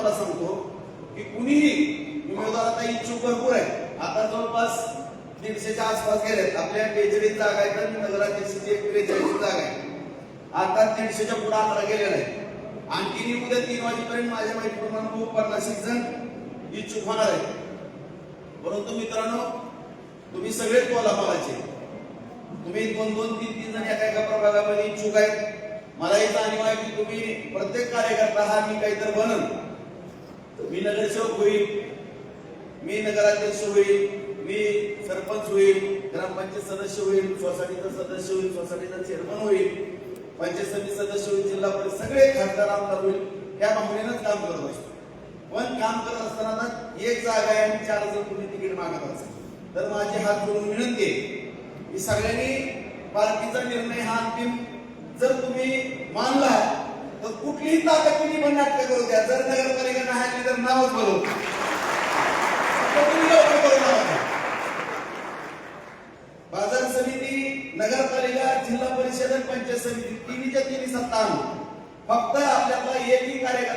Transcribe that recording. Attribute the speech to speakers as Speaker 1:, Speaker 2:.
Speaker 1: तुम्हाला सांगतो की कुणीही उमेदवार आता इच्छुक भरपूर आहे. आता जवळपास दीडशेच्या आसपास गेलेत आपल्या बेचाळीस जागा आहे तर नगराध्यक्षाची एक त्रेचाळीस जागा आहे आता दीडशेच्या पुढे आकडा गेलेला आहे. आणखी उद्या तीन वाजेपर्यंत माझ्या माहितीप्रमाणे पन्नास एक जण इच्छुक होणार आहे परंतु मित्रांनो तुम्ही सगळेच कोल्हापुराचे तुम्ही दोन दोन तीन तीन जण एका एका प्रभागामध्ये इच्छुक आहेत. मला ही जाणीव आहे की तुम्ही प्रत्येक कार्यकर्ता हा मी काहीतरी बनल. मी नगरसेवक होईल मी नगराध्यक्ष होईल मी सरपंच होईल ग्रामपंचायत सदस्य होईल सोसायटीचा सदस्य होईल सोसायटीचा चेअरमन होईल पंचायत समिती सदस्य होईल जिल्हा परिषद सगळे खासदार आमदार होईल या भावनेनंच काम करत असतो. पण काम करत असताना एक जागा आहे आणि चार जर तुम्ही तिकीट मागत असाल तर माझी हात जोडून विनंती आहे की सगळ्यांनी पार्टीचा निर्णय हा अंतिम जर तुम्ही मानला कुठलीही ताकद तुम्ही पण नाटक करू द्या जर नगरपालिका नाही आली तर नावच बोलवू तुम्ही लवकर करू नका. बाजार समिती नगरपालिका जिल्हा परिषद आणि पंचायत समिती तिन्हीच्या तिन्ही सत्ता आणू फक्त आपल्याला एकही कार्यकर्ता